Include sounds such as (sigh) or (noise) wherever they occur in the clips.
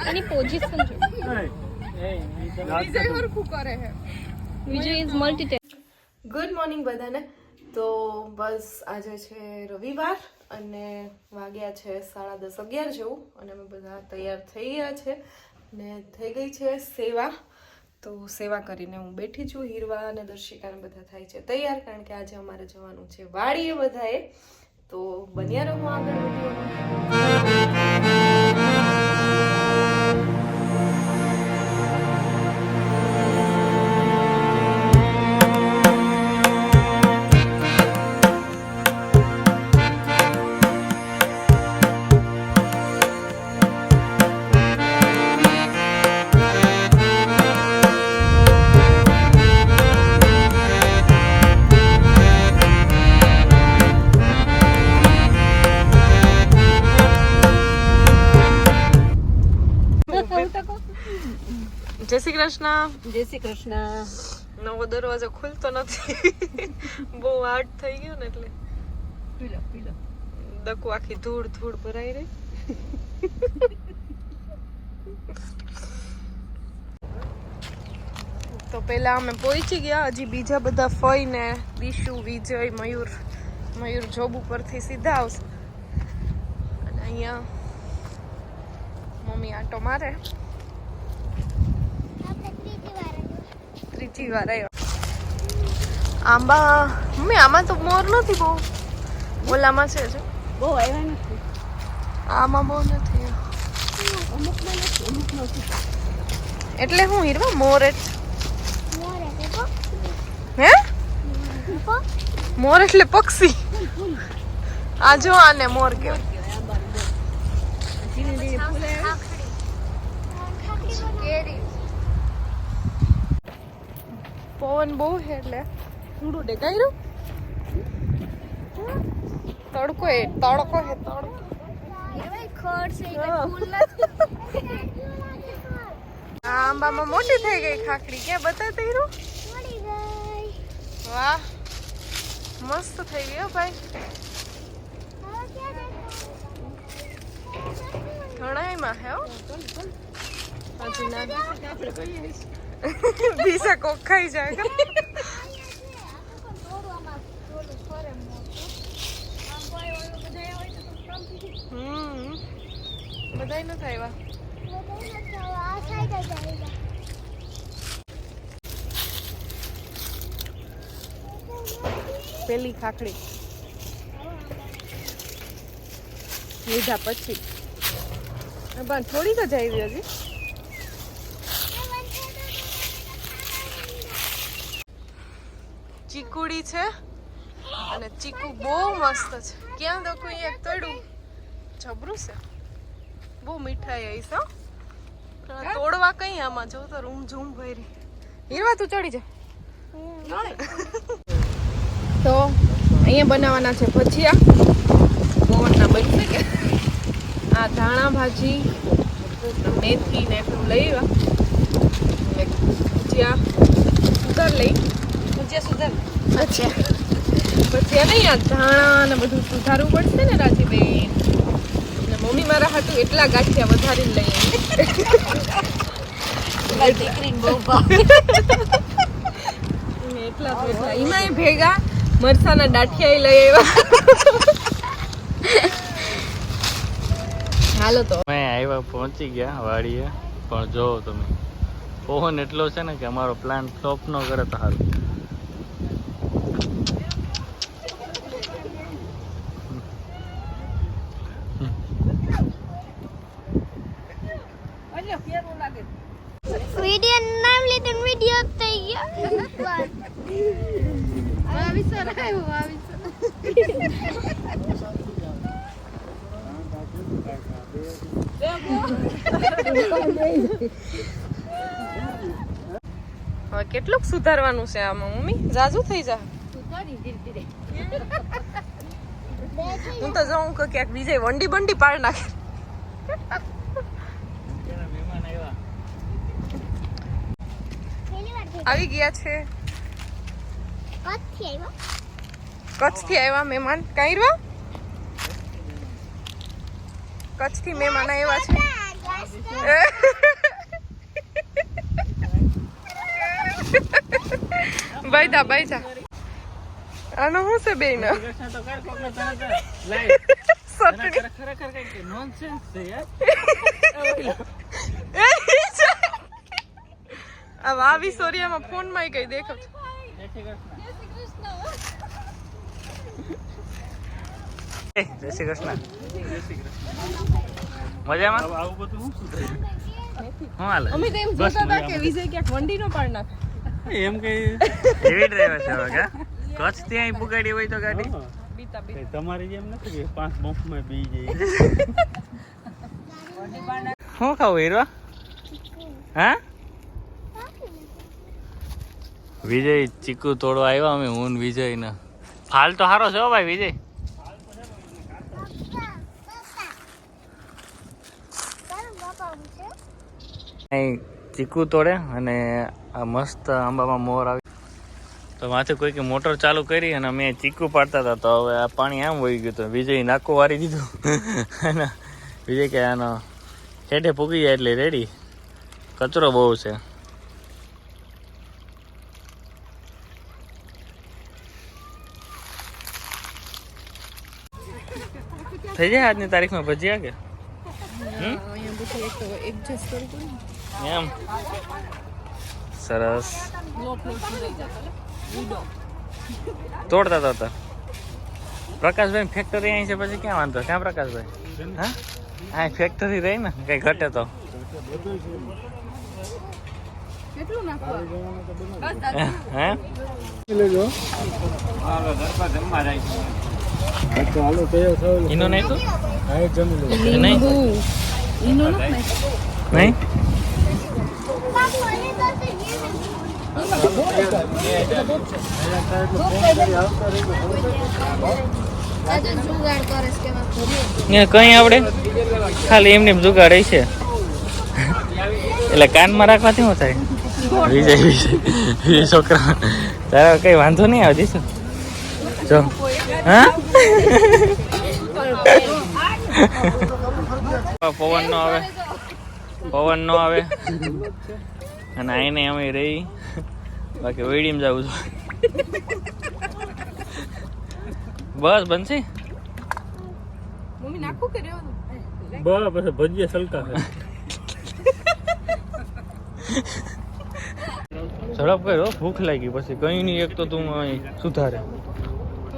એની position જો વિજય હરખું કરે હે. Vijay is multi good morning બધાને. તો બસ આજે છે રવિવાર અને વાગ્યા છે સાડા દસ અગિયાર જેવું અને અમે બધા તૈયાર થઈ ગયા છે ને થઈ ગઈ છે સેવા. તો સેવા કરીને હું બેઠી છું. હીરવા અને દર્શિકાને બધા થાય છે તૈયાર કારણ કે આજે અમારે જવાનું છે વાડીએ બધાએ. તો બન્યા રહો આગળ વિડીયોમાં. કૃષ્ણ. જય શ્રી કૃષ્ણ. નવો દરવાજો ખુલતો નથી. બહુ હાર્ડ થઈ ગયો ને એટલે. પીલો પીલો. દકુ આખી ધૂળ ધૂળ ભરાઈ રહી. તો પેલા અમે પહોંચી ગયા. હજી બીજા બધા ફઈ ને દિશુ વિજય મયુર મયુર જોબ ઉપરથી સીધા આવશે. અને અહીંયા મમ્મી આટો મારે. ત્રીજી વાર આવ્યો. આંબા મમ્મી આમાં તો મોર નથી બહુ. ઓલામાં છે બહુ આવ્યા નથી. આમાં બહુ નથી. અમુકમાં નથી અમુક નથી એટલે હું હીરવા મોર હે? મોર એટલે પક્ષી. આ જો આને મોર કહેવાય. પવન બહુ છે એટલે. થોડું રહ્યું? તડકો એ તડકો હે. તડકો આ આંબામાં મોટી થઈ ગઈ ખાખડી ક્યાં બતાવતી રહ્યું વાહ. મસ્ત થઈ ગઈ હો ભાઈ. ઘણાયમાં હે. હો હજી ના. આપણે કહીએ બીજા કોક ખાઈ જાય? હમ બધાય નથી આવ્યા પેલી ખાખડી. લીધા પછી. પણ થોડીક જ આવી હજી. ચીકુડી છે. અને ચીકુ બહુ મસ્ત છે. ક્યાં તો અહીંયા તળું જબરું છે. બહુ મીઠાઈ આવી છે તોડવા કઈ આમાં? જો તો રૂમ ઝૂમ ભરી. હીરવા, તું ચડી જા. તો અહીંયા બનાવવાના છે ભજીયા. પવનના બનશે કે? આ ધાણા ભાજી, મેથી ને એટલું લઈ આવ્યા. ભજીયા સુધાર લઈ. ભજીયા સુધાર. અચ્છા પછી નહીં આ ધાણા ને બધું સુધારવું પડશે ને રાજીબેન? એટલે મમ્મી મારા હાટું એટલા ગાંઠિયા વધારીને લઈ આવી. દીકરીને બહુ ભાવ. એટલા તો એટલા એમાંય ભેગા મરસાના દાઠિયા લઈ આવ્યા. હાલો તો. અમે આવ્યા પહોંચી ગયા વાડીએ. પણ જો તમે. પવન એટલો છે ને કે અમારો પ્લાન ફ્લોપ ન કરે તો સારું વિડિયો નામ લીધું વિડિયો થઈ ગયો વાવીસર આવ્યો વાવીસર હવે કેટલુંક સુધારવાનું છે આમાં મમ્મી? જાજુ થઈ જા. હું તો જાઉં કે ક્યાંક બીજે વંડી બંડી પાડ નાખે. આવી ગયા છે. કચ્છથી આવ્યા મહેમાન. કાંઈ કચ્છથી મહેમાન આવ્યા છે. બાયધા બાયધા. આનો શું છે બેન ચટણી આ વાવી સોરિયામાં ફોનમાં કઈ દેખો. જય શ્રી કૃષ્ણ. મજામાં? આવું બધું શું શું હાલે? અમે તો એમ જોતા હતા કે વિજય ક્યાંક વંડીનો પાડ નાખે. થાય એમ કઈ એવી ડ્રાઈવર છે હવે કા? કચ્છ ત્યાં પુગાડી હોય તો ગાડી? તમારી જેમ નથી કે પાંચ બમ્પમાં બી જાય. શું ખાવું હીરવા? હા? વિજય ચીકુ તોડવા આવ્યા અમે હું ને વિજય ને ફાલ તો સારો છે ભાઈ વિજય. અહીં ચીકુ તોડે અને આ મસ્ત આંબામાં મોર આવી તો માથે કોઈકે મોટર ચાલુ કરી અને અમે ચીકુ પાડતા હતા. તો હવે આ પાણી આમ વહી ગયું તો વિજય નાકો વારી દીધું. (laughs) અને વિજય કે આનો હેઠે પૂગી જાય એટલે રેડી કચરો બહુ છે. થઈ જાય આજની તારીખમાં ભજીયા કે. એમ. સરસ. તોડતા હતા પ્રકાશભાઈ ફેક્ટરી અહીં છે પછી ક્યાં વાંધો? ક્યાં પ્રકાશભાઈ? હા? હા ફેક્ટરી રહી ને? કઈ ઘટે તો. ઈનો નહીં તો? હા જમી લો નહીં કઈ આપણે ખાલી એમની જુગાડ છે. એટલે કાનમાં રાખવાથી શું થાય? વિજય વિજય છોકરા. તારા કઈ વાંધો નહીં આવે દીશું જો. હા? પવન નો આવે. પવન નો આવે. અને આઈને અમે રહી. બાકી વેડીમાં જવું છું. બસ બનશે? મમ્મી નાખું? બસ ભજીયા સલકા ઝડપ કર્યો ભૂખ લાગી પછી. કઈ નહીં એક તો તું અહીં સુધારે.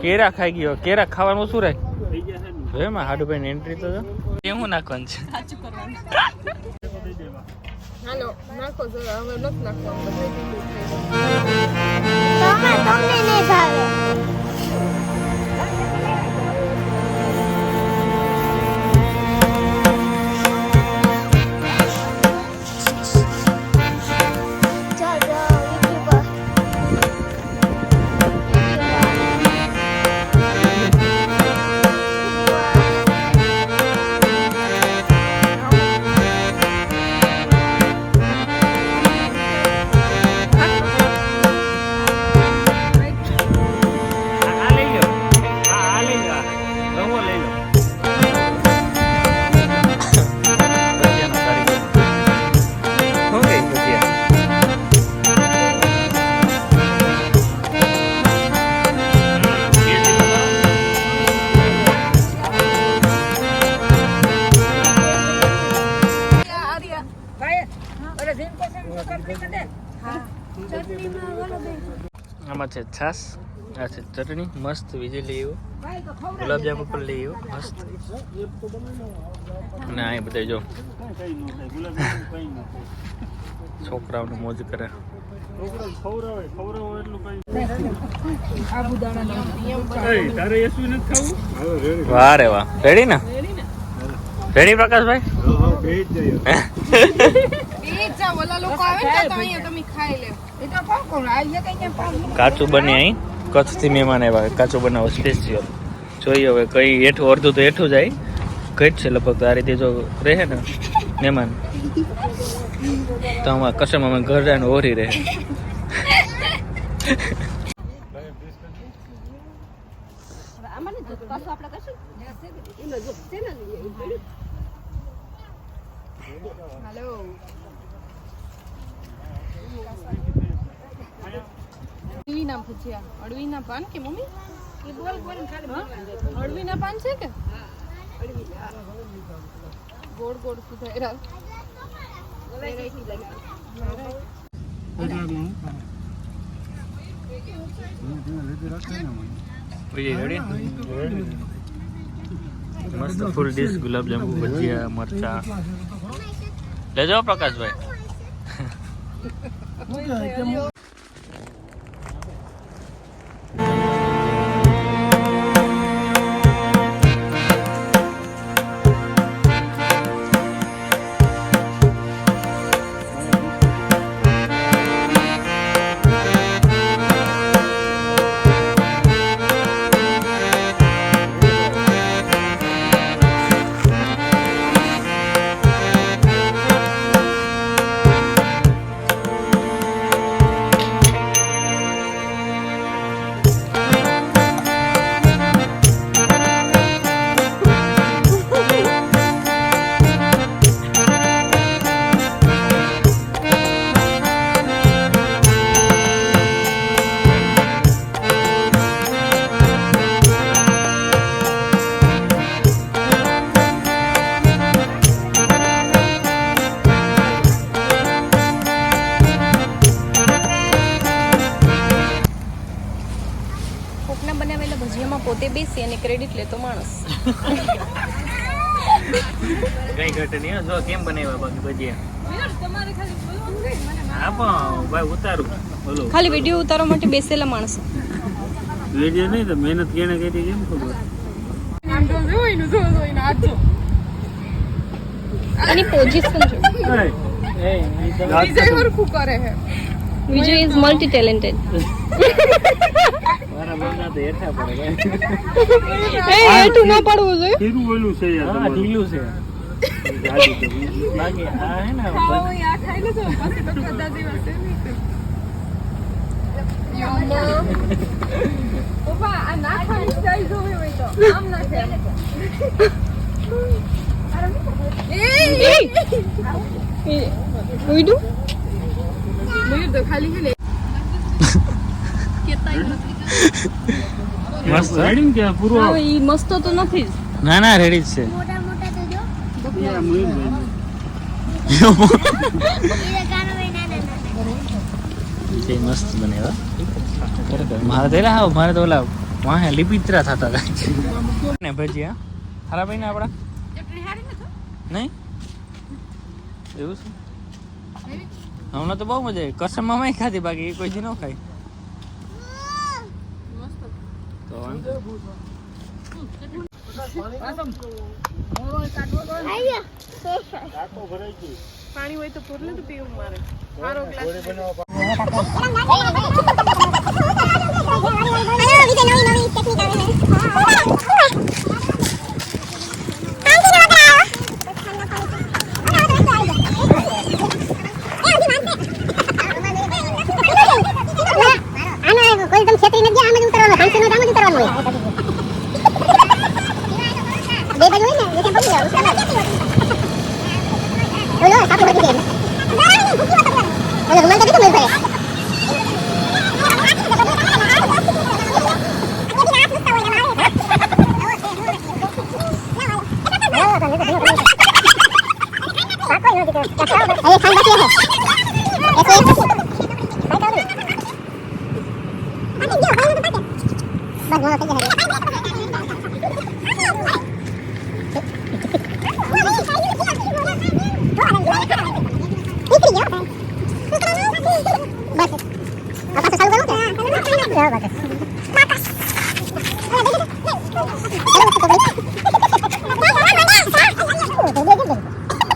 કેરા ખાઈ ગયો. કેરા ખાવાનું શું રાખ જોયે જશે ને. એન્ટ્રી તો જો. કેવું નાખવાનું? છે સાચું કરવાનું હાલો નાખો જરા હવે નથી નાખવાનું બધું થઈ ગયું. તમને નહીં ભાવે ચટણી મસ્ત વિજય લઈ આવ્યો. ગુલાબજાંબુ પણ લઈ આવ્યો મસ્ત. અને આ બધા જો ન ન છોકરાઓને મોજ કરે. એ વાહ રે વાહ. રેડી ને? રેડી પ્રકાશભાઈ? એ ને. એ? કાચું બને અહીં. કચ્છથી મહેમાન આવ્યા કાચું બનાવો સ્પેશિયલ જોઈએ હવે કઈ હેઠું અડધું તો હેઠું જાય ઘટ છે લગભગ તો આ રીતે જો રહે ને મહેમાન. તો અમારા કસમ અમે ઘર જાય ને ઓરી રહે હાલો અડવીના ભજીયા. અડવીના પાન કે મમ્મી? હા? અડવીના પાન છે કે? ગોળ ગોળ સુધાર્યા. મસ્ત ફૂલ ડીશ ગુલાબજાંબુ ભજીયા મરચા. લેજો પ્રકાશભાઈ. ભજીયામાં અને ક્રેડિટ લેતો માણસ. કઈ ઘટ નહીં. જો કેમ બનાવ્યા બાકી ભજીયા? હા પણ ભાઈ ઉતારું. બોલો. ખાલી વીડિયો ઉતારવા માટે બેસેલા માણસો. વીડિયો નહીં તો મહેનત કેને કરી કેમ ખબર? એની પોઝિશન જો એ એ કરે છે. વિજય ઇઝ મલ્ટી ટેલેન્ટેડ મારા બંધા તો હેઠા પડે એ હેઠું ના પડવું જોઈએ ખીરું ઓલું છે યાર હા ઢીલું છે બાકી આ હે ને ખાઓ આ ખાઈ લેજો પછી તો બધા દિવસે યમ્મો પપ્પા આ નાખવાની સ્ટાઈલ જોવી હોય તો આમ નાખે એ ઉઈડું મયુર તો ખાલી છે ને (laughs) મસ્ત રેડી કે પૂરો ઈ મસ્ત તો નથી ના ના રેડી જ છે. મોટા મોટા તો જો. યાર મયુરભાઈ. એ ગાનો ભાઈ નાના નાના તે મસ્ત બનેવા મારે તો એલા મારે તો ઓલા વાહે લીપિત્રા થતા હતા. ને ભજીયા હારા ભાઈ ને આપડા નહીં? એવું છે? હમણાં તો બહુ મજા આવી. કસમમાં ખાધી બાકી એ કોઈ દી ન ખાય પાણી હોય તો પૂરલે તો પીવું મારે. મારો ગ્લાસ કોઈ તમે છેતરી નથી આમ જ ઉતરવાનું હાંસી નો આમ જ ઉતરવાનું હોય બે બાજુ હોય ને એટલે પડી જાવ બોલો સાપુ બધી દે બોલો રૂમાલ તો દીધો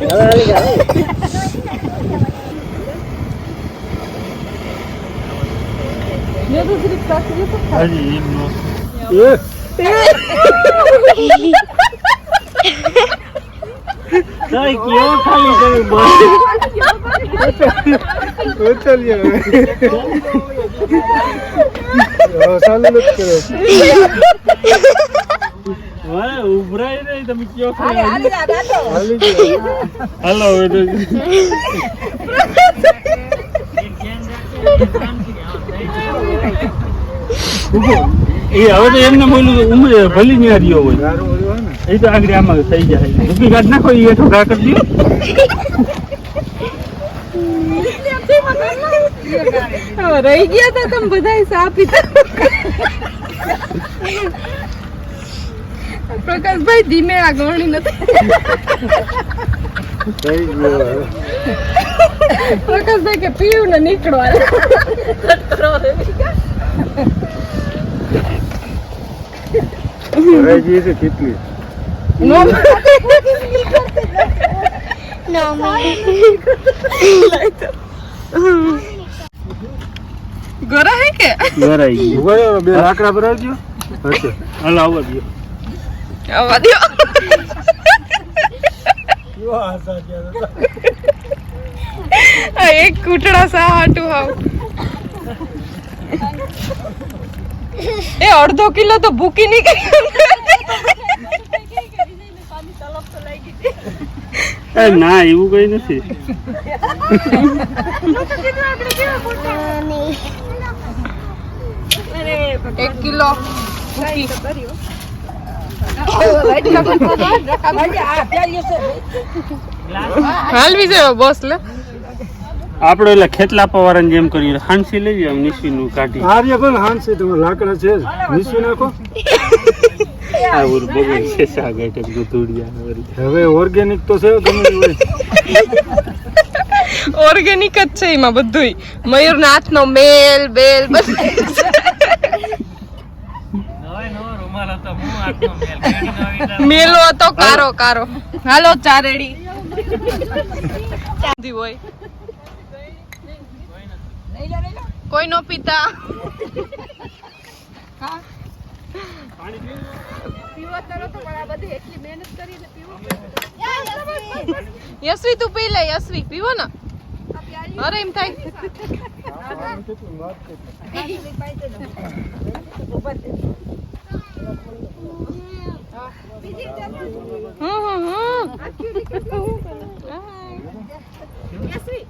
Ya da ele takip yapar. Hadi yiyeyim bunu. Sai que eu falei que eu vou. Eu tô ali. Eu só não વાહ, ઉભરાય નહીં તમે કયો હાલો તો. એ હવે તો એમને બોલું તો ઉમરે ભલી ની હાર્યો હોય. એ તો આગળ આમાં થઈ જાય. મૂકી કાઢ નાખો એ હેઠો ઘા કરી દો રહી ગયા હતા તમે બધા સા પીતા પ્રકાશભાઈ ધીમે આ ગવણી નથી પ્રકાશભાઈ કે પીવું ને નીકળો નો No, me. ગરા હે કે ગરાઈ ગયો બે લાકડા પર આવજો હાલો આવવા દો આ એક કૂટડા સા હાટુ હાવ એ અડધો કિલો તો ભૂકી નીકળી ના એવું કઈ નથી. એક કિલો હાલવી જાય બોસ લે. આપણે એટલે ખેતલા પવારાને જેમ કર્યું હાંસી લઈ જાય નિશી નિશીનું કાઢી. આર્ય પણ હાંસી તમે લાકડા છે નિશી નાખો. આવું બગડ છે હવે ઓર્ગેનિક તો છે ગમે હોય. ઓર્ગેનિક જ છે એમાં બધુંય. મયુર ના હાથનો મેલ બેલ બધું તો મેલ. હતો કારો કારો. હાલો ચારેડી. ચાંદી હોય. કોઈ નો પીતા. યશવી તું પી લે યશવી. પીવો ને. અરે એમ થાય હમ હમ હમ યશવી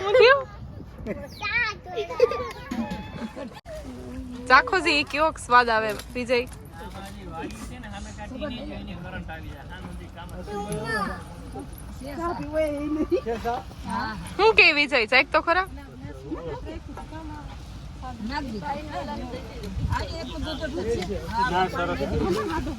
હું થયું ચાખો એ કેવો સ્વાદ આવે વિજય હું કે વિજય ચેક તો ખરા ના સરસ